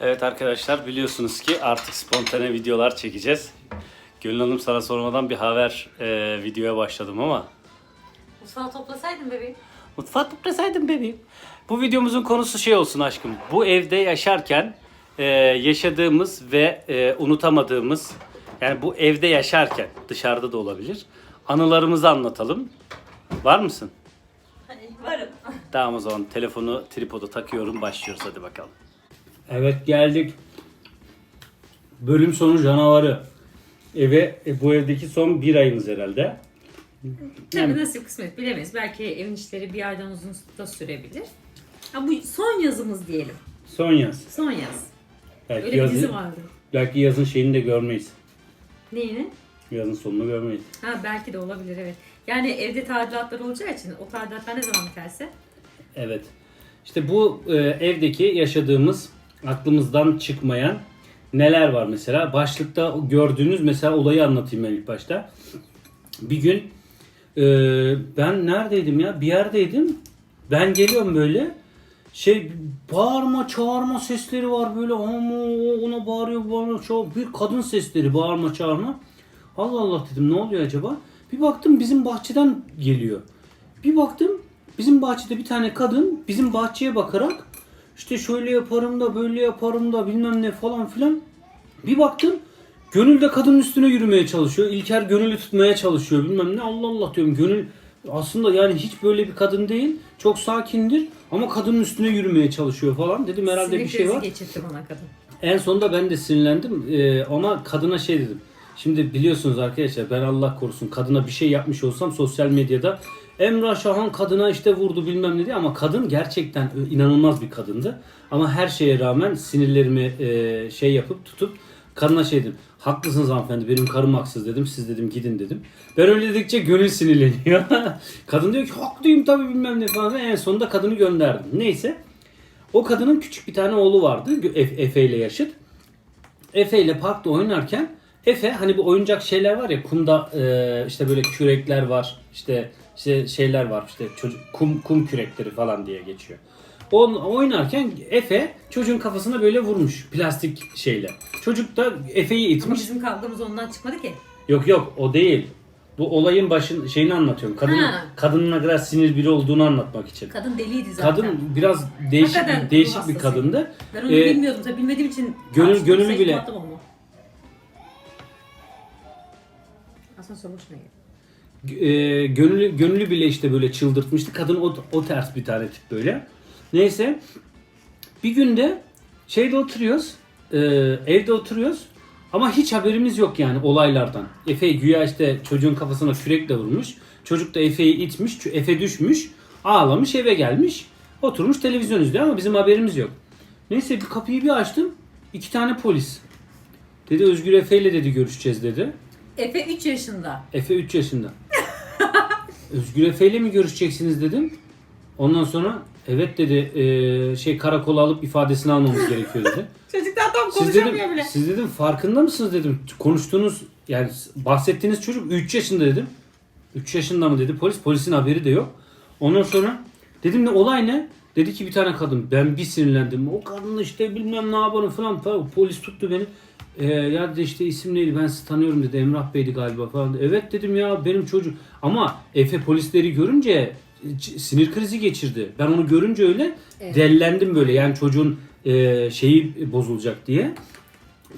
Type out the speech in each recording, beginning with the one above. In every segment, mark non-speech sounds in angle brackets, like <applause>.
Evet arkadaşlar biliyorsunuz ki artık spontane videolar çekeceğiz. Gönül Hanım sana sormadan bir haber e, videoya başladım ama Mutfağı toplasaydın bebeğim. mutfağı toplasaydın bebeğim. Bu videomuzun konusu şey olsun aşkım. Bu evde yaşarken e, yaşadığımız ve e, unutamadığımız yani bu evde yaşarken dışarıda da olabilir anılarımızı anlatalım. Var mısın? Hani varım. <laughs> Tamam o zaman telefonu tripoda takıyorum başlıyoruz hadi bakalım. Evet geldik. Bölüm sonu canavarı. Eve e, bu evdeki son bir ayımız herhalde. Tabii nasip kısmet bilemeyiz. Belki evin işleri bir aydan uzun da sürebilir. Ha bu son yazımız diyelim. Son yaz. Son yaz. Belki Öyle bir dizi yazın, vardı. belki yazın şeyini de görmeyiz. Neyini? Yazın sonunu görmeyiz. Ha belki de olabilir evet. Yani evde tadilatlar olacağı için o tadilatlar ne zaman biterse. Evet. İşte bu e, evdeki yaşadığımız aklımızdan çıkmayan neler var mesela? Başlıkta gördüğünüz mesela olayı anlatayım ben ilk başta. Bir gün e, ben neredeydim ya? Bir yerdeydim. Ben geliyorum böyle. Şey bağırma çağırma sesleri var böyle ama ona bağırıyor bağırıyor çağırıyor. bir kadın sesleri bağırma çağırma. Allah Allah dedim ne oluyor acaba? Bir baktım bizim bahçeden geliyor. Bir baktım bizim bahçede bir tane kadın bizim bahçeye bakarak işte şöyle yaparım da böyle yaparım da bilmem ne falan filan. Bir baktım Gönül de kadının üstüne yürümeye çalışıyor. İlker Gönül'ü tutmaya çalışıyor bilmem ne. Allah Allah diyorum Gönül aslında yani hiç böyle bir kadın değil. Çok sakindir ama kadının üstüne yürümeye çalışıyor falan. Dedim herhalde Sinir bir şey var. geçirtti bana kadın. En sonunda ben de sinirlendim Ee, ama kadına şey dedim. Şimdi biliyorsunuz arkadaşlar ben Allah korusun kadına bir şey yapmış olsam sosyal medyada Emrah Şahan kadına işte vurdu bilmem ne diye ama kadın gerçekten inanılmaz bir kadındı. Ama her şeye rağmen sinirlerimi e, şey yapıp tutup kadına şey dedim. Haklısınız hanımefendi benim karım haksız dedim. Siz dedim gidin dedim. Ben öyle dedikçe gönül sinirleniyor. <laughs> kadın diyor ki haklıyım tabii bilmem ne falan. En sonunda kadını gönderdim. Neyse. O kadının küçük bir tane oğlu vardı. Efe, ile yaşıt. Efe ile parkta oynarken Efe hani bu oyuncak şeyler var ya kumda e, işte böyle kürekler var. işte işte şeyler var işte çocuk kum kum kürekleri falan diye geçiyor. On, oynarken Efe çocuğun kafasına böyle vurmuş plastik şeyle. Çocuk da Efe'yi Ama itmiş. bizim kavgamız ondan çıkmadı ki. Yok yok o değil. Bu olayın başın şeyini anlatıyorum. Kadın Ha. kadının ne kadar sinir biri olduğunu anlatmak için. Kadın deliydi zaten. Kadın biraz değişik Hakikaten bir, değişik ruh bir hastası. kadındı. Ben onu Ee, bilmiyordum tabii bilmediğim için. gönül- tartıştım, gönüllü bile. muhatap olma. Asansör boşuna geldi. E, gönüllü, gönüllü bile işte böyle çıldırtmıştı. Kadın o, o ters bir tane tip böyle. Neyse. Bir günde şeyde oturuyoruz. e, evde oturuyoruz. Ama hiç haberimiz yok yani olaylardan. Efe güya işte çocuğun kafasına kürekle vurmuş. Çocuk da Efe'yi itmiş. Efe düşmüş. Ağlamış eve gelmiş. Oturmuş televizyon izliyor ama bizim haberimiz yok. Neyse bir kapıyı bir açtım. iki tane polis. Dedi Özgür Efe ile dedi görüşeceğiz dedi. Efe 3 yaşında. Efe 3 yaşında. Özgür Efe ile mi görüşeceksiniz dedim. Ondan sonra evet dedi eee, şey karakola alıp ifadesini almamız gerekiyor dedi. <laughs> Çocuklar tam Siz dedim, siz dedim farkında mısınız dedim. Konuştuğunuz yani bahsettiğiniz çocuk 3 yaşında dedim. 3 yaşında mı dedi polis. Polisin haberi de yok. Ondan sonra dedim ne olay ne? Dedi ki bir tane kadın. Ben bir sinirlendim. O kadın işte bilmem ne yapalım falan. falan. Polis tuttu beni. Ee, ya dedi işte isim neydi ben sizi tanıyorum dedi. Emrah Bey'di galiba falan. Evet dedim ya benim çocuk. Ama Efe polisleri görünce sinir krizi geçirdi. Ben onu görünce öyle Evet. dellendim böyle. Yani çocuğun e, şeyi bozulacak diye.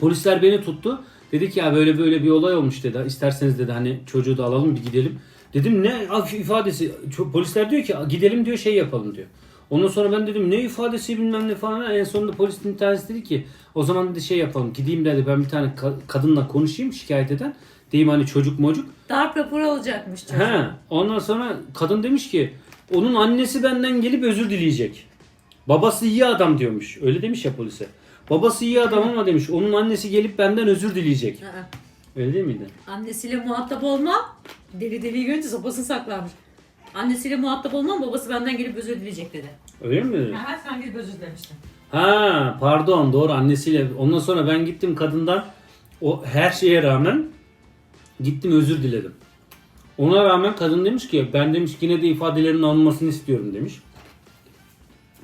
Polisler beni tuttu. Dedi ki ya böyle böyle bir olay olmuş dedi. İsterseniz dedi hani çocuğu da alalım bir gidelim. Dedim ne ifadesi? Polisler diyor ki gidelim diyor şey yapalım diyor. Ondan sonra ben dedim ne ifadesi bilmem ne falan. En sonunda polisin bir tanesi dedi ki o zaman dedi şey yapalım. Gideyim dedi ben bir tane ka- kadınla konuşayım şikayet eden. Diyeyim hani çocuk mocuk. Darp raporu alacakmış çocuk. He. Ondan sonra kadın demiş ki onun annesi benden gelip özür dileyecek. Babası iyi adam diyormuş. Öyle demiş ya polise. Babası iyi adam ama demiş onun annesi gelip benden özür dileyecek. Aa, Öyle değil miydi? Annesiyle muhatap olmam. Deli deliyi görünce sopasını saklarmış. Annesiyle muhatap olmam babası benden gelip özür dileyecek dedi. Öyle mi dedi? Ha, sen gelip özür dilemiştin. Ha pardon doğru annesiyle. Ondan sonra ben gittim kadından o her şeye rağmen gittim özür diledim. Ona rağmen kadın demiş ki ben demiş yine de ifadelerin alınmasını istiyorum demiş.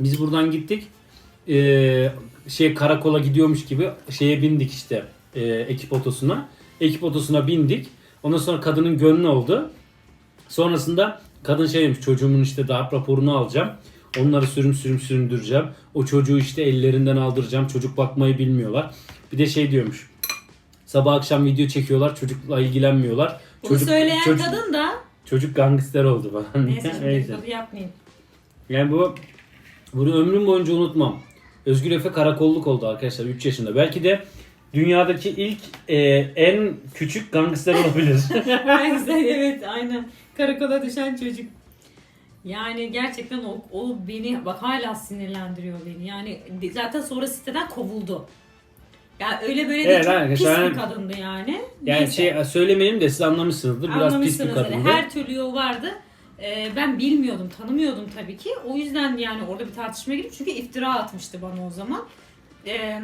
Biz buradan gittik. Ee, şey karakola gidiyormuş gibi şeye bindik işte e, ekip otosuna. Ekip otosuna bindik. Ondan sonra kadının gönlü oldu. Sonrasında kadın şey demiş çocuğumun işte darp raporunu alacağım. Onları sürüm sürüm süründüreceğim. O çocuğu işte ellerinden aldıracağım. Çocuk bakmayı bilmiyorlar. Bir de şey diyormuş. Sabah akşam video çekiyorlar. Çocukla ilgilenmiyorlar. Bunu çocuk, söyleyen çocuk, kadın da çocuk gangster oldu falan. neyse şimdi <laughs> Neyse. yapmayayım. Yani bu bunu ömrüm boyunca unutmam. Özgür Efe karakolluk oldu arkadaşlar 3 yaşında. Belki de dünyadaki ilk e, en küçük gangster olabilir. <laughs> Güzel evet aynen. Karakola düşen çocuk. Yani gerçekten o, o beni bak hala sinirlendiriyor beni. Yani zaten sonra siteden kovuldu. Yani öyle böyle Evet, de çok arkadaşlar, pis bir kadındı yani. yani Neyse. şey söylemeyelim de siz anlamışsınızdır. Biraz pis bir Anlamışsınız öyle. kadındı. Her türlü yol vardı. Ee, ben bilmiyordum, tanımıyordum tabii ki. O yüzden yani orada bir tartışmaya girdim. Çünkü iftira atmıştı bana o zaman. Ee,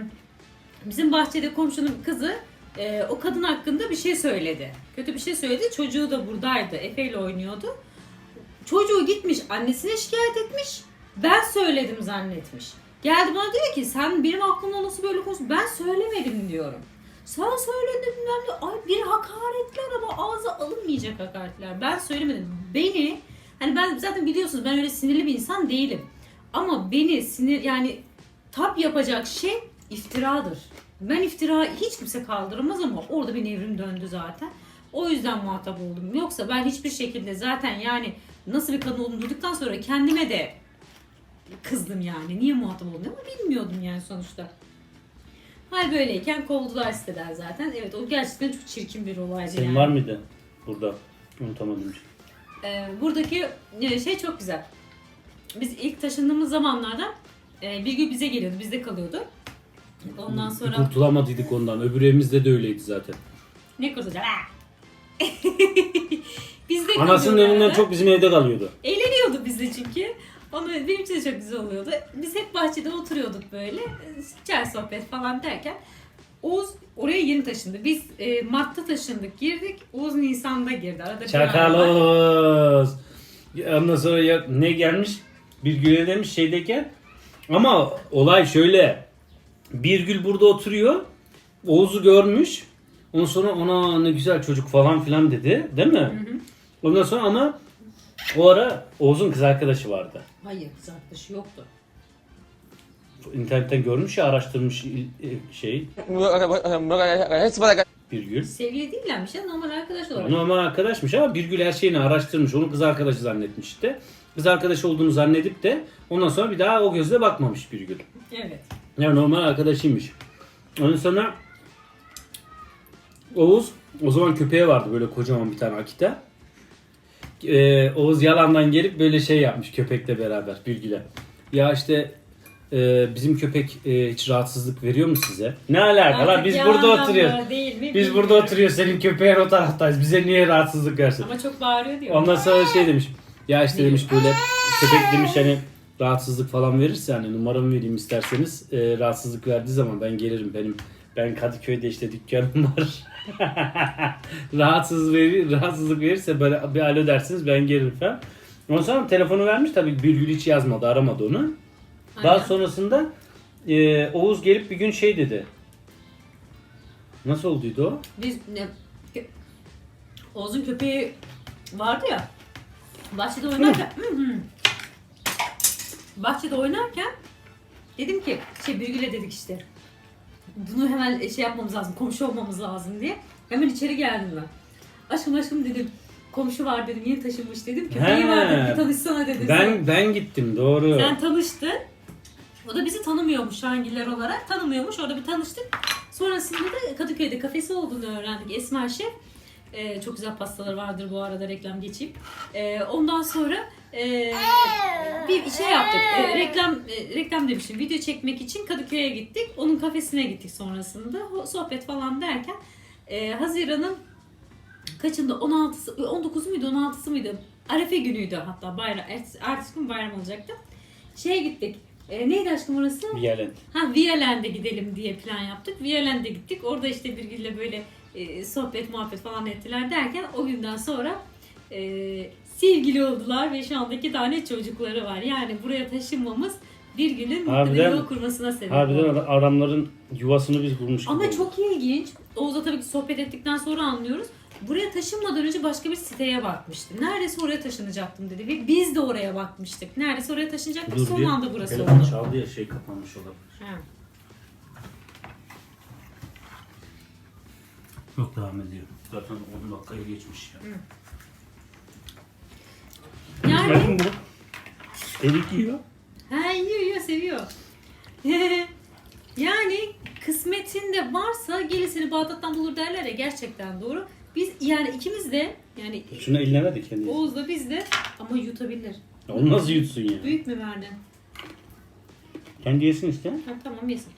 bizim bahçede komşunun kızı e, o kadın hakkında bir şey söyledi. Kötü bir şey söyledi. Çocuğu da buradaydı. Efe ile oynuyordu. Çocuğu gitmiş annesine şikayet etmiş. Ben söyledim zannetmiş. Geldi bana diyor ki sen benim aklımda nasıl böyle konuştun? Ben söylemedim diyorum. Sen söyledin bilmem ne. Ay bir hakaretler ama ağza alınmayacak hakaretler. Ben söylemedim. Beni hani ben zaten biliyorsunuz ben öyle sinirli bir insan değilim. Ama beni sinir yani tap yapacak şey iftiradır. Ben iftira hiç kimse kaldıramaz ama orada bir nevrim döndü zaten. O yüzden muhatap oldum. Yoksa ben hiçbir şekilde zaten yani nasıl bir kadın olduğumu duyduktan sonra kendime de kızdım yani. Niye muhatap oldum ama bilmiyordum yani sonuçta. Hal böyleyken kovdular siteden zaten. Evet o gerçekten çok çirkin bir olaydı Senin yani. var mıydı burada? Unutamadım. Ee, buradaki e, şey çok güzel. Biz ilk taşındığımız zamanlarda e, bir gün bize geliyordu, bizde kalıyordu. Ondan sonra Kurtulamadıydık ondan. Öbür evimizde de öyleydi zaten. ne kurtulacak? Ha! <laughs> bizde Anasının evinden çok bizim evde kalıyordu. Eğleniyordu bizde çünkü. Onu benim için de çok güzel oluyordu. Biz hep bahçede oturuyorduk böyle. Çay sohbet falan derken. Oğuz oraya yeni taşındı. Biz e, Mart'ta taşındık girdik. Oğuz Nisan'da girdi. Arada var. Çakalos. Ondan sonra ya, ne gelmiş? Bir güle demiş şeydeyken. Ama olay şöyle. Bir gül burada oturuyor. Oğuz'u görmüş. Ondan sonra ona ne güzel çocuk falan filan dedi. Değil mi? Ondan sonra ama o ara Oğuz'un kız arkadaşı vardı. Hayır kız arkadaşı yoktu. İnternetten görmüş ya araştırmış e, şey bir gül. Sevgili değillermiş ya normal arkadaş olarak. Normal arkadaşmış ama Birgül her şeyini araştırmış. Onu kız arkadaşı zannetmiş işte. Kız arkadaşı olduğunu zannedip de ondan sonra bir daha o gözle bakmamış Birgül. Evet. Yani normal arkadaşıymış. Ondan sonra Oğuz o zaman köpeği vardı böyle kocaman bir tane Akita. Ee, Oğuz yalandan gelip böyle şey yapmış köpekle beraber Birgül'e. Ya işte e, bizim köpek e, hiç rahatsızlık veriyor mu size? Ne alaka lan biz burada oturuyoruz. Değil mi? Biz bilmiyorum. burada oturuyoruz senin köpeğin o taraftayız. Bize niye rahatsızlık versin? Ama çok bağırıyor diyor. Ondan sonra şey demiş. Ya işte demiş böyle köpek demiş hani rahatsızlık falan verirse hani numaramı vereyim isterseniz e, rahatsızlık verdiği zaman ben gelirim benim ben Kadıköy'de işte dükkanım var. <laughs> Rahatsız verir, rahatsızlık verirse böyle bir alo dersiniz ben gelirim falan. Ondan sonra telefonu vermiş tabii Birgül hiç yazmadı aramadı onu. Daha Aynen. sonrasında e, Oğuz gelip bir gün şey dedi. Nasıl olduydu o? Biz ne, kö- Oğuz'un köpeği vardı ya. Bahçede oynarken. Bahçede oynarken dedim ki şey Birgül'e dedik işte. Bunu hemen şey yapmamız lazım. Komşu olmamız lazım diye. Hemen içeri geldim ben. Aşkım aşkım dedim. Komşu var dedim. Yeni taşınmış dedim. Köpeği He. var dedim. Bir tanışsana dedi. Ben ben gittim doğru. Sen tanıştın. O da bizi tanımıyormuş Şangiller olarak. Tanımıyormuş. Orada bir tanıştık. Sonrasında da Kadıköy'de kafesi olduğunu öğrendik. Esmer Şef. Ee, çok güzel pastaları vardır bu arada reklam geçeyim. Ee, ondan sonra e, bir şey yaptık. Ee, reklam e, reklam demişim. Video çekmek için Kadıköy'e gittik. Onun kafesine gittik sonrasında. O Sohbet falan derken e, Haziran'ın kaçında 16'sı 19 muydu 16'sı mıydı? Arefe günüydü hatta bayram. Ertesi, ertesi gün bayram olacaktı. Şeye gittik. E, neydi aşkım orası? Violent. Ha Viyalen'de gidelim diye plan yaptık. Viyalen'de gittik. Orada işte Birgül'le böyle e, sohbet muhabbet falan ettiler derken o günden sonra e, sevgili oldular ve şu anda iki tane çocukları var. Yani buraya taşınmamız bir günün mutlu bir yuva kurmasına sebep Harbiden oldu. ad- adamların yuvasını biz kurmuş gibi Ama olduk. çok ilginç. Oğuz'la tabii ki sohbet ettikten sonra anlıyoruz. Buraya taşınmadan önce başka bir siteye bakmıştım. Neredeyse oraya taşınacaktım dedi. Ve biz de oraya bakmıştık. Neredeyse oraya taşınacaktık. Son bir anda burası telefon oldu. çaldı ya şey kapanmış olabilir. Ha. Yok devam ediyor. Zaten 10 dakikayı geçmiş ya. Yani Bakın bu. Erik yiyor. ha, yiyor yiyor seviyor. <laughs> yani kısmetinde varsa gerisini Bağdat'tan bulur derler ya gerçekten doğru. Biz yani ikimiz de yani Şunu de kendi. Oğuz da biz de ama yutabilir. Ya Onu nasıl yutsun ya? Büyük mü verdin? Kendi yesin işte. Ha, tamam yesin.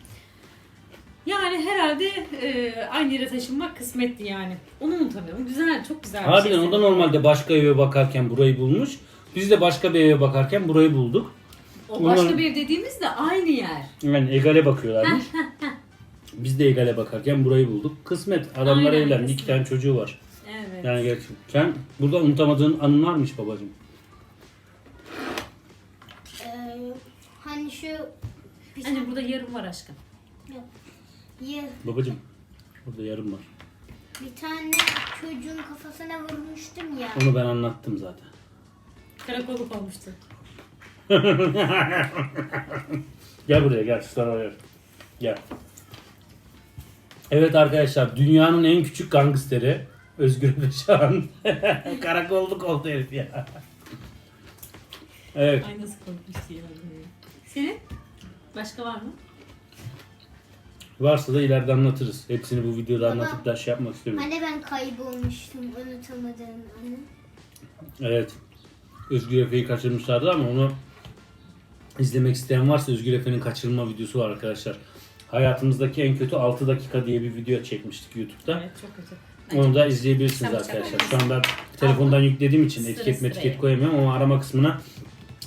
Yani herhalde e, aynı yere taşınmak kısmetti yani. Onu unutamıyorum. Güzel, çok güzel bir Harbiden şey. o da normalde başka eve bakarken burayı bulmuş. Biz de başka bir eve bakarken burayı bulduk. O başka bir ev dediğimiz de aynı yer. Yani egale bakıyorlarmış. Biz de egale bakarken burayı bulduk. Kısmet. Adamlar Aynen, evlendi. iki kısmet. tane çocuğu var. Evet. Yani gerçekten. Burada unutamadığın anın varmış babacığım. Ee, hani şu bir Hani burada yarım var aşkım. ya, Babacığım. Burada yarım var. bir tane çocuğun kafasına vurmuştum ya. Onu ben anlattım zaten. Karakolluk olmuştu. <laughs> Gel buraya gel. Sana ver. Gel. Evet arkadaşlar dünyanın en küçük gangsteri Özgür Beşan. <laughs> Karakolluk oldu herif ya. Evet. Ay nasıl korkmuştu ya. Senin? Başka var mı? Varsa da ileride anlatırız. Hepsini bu videoda Baba. anlatıp da şey yapmak istemiyorum. Hani ben kaybolmuştum unutamadığım anı. Evet. Özgür Efe'yi kaçırmışlardı ama onu izlemek isteyen varsa Özgür Efe'nin kaçırılma videosu var arkadaşlar. Hayatımızdaki en kötü 6 dakika diye bir video çekmiştik YouTube'da. Evet çok kötü. Onu da izleyebilirsiniz Sen arkadaşlar. Şu an ben telefondan yüklediğim için Sıra etiket metiket koyamıyorum ama arama kısmına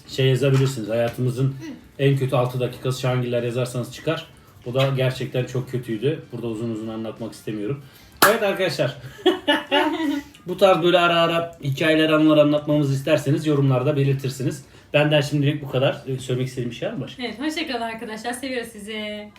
şey yazabilirsiniz. Hayatımızın en kötü 6 dakikası Şangiller yazarsanız çıkar. O da gerçekten çok kötüydü. Burada uzun uzun anlatmak istemiyorum. Evet arkadaşlar. <laughs> Bu tarz böyle ara ara hikayeler anılar anlatmamızı isterseniz yorumlarda belirtirsiniz. Benden şimdilik bu kadar. Ee, Söylemek istediğim bir şey var mı? Evet hoşçakalın arkadaşlar. Seviyoruz sizi.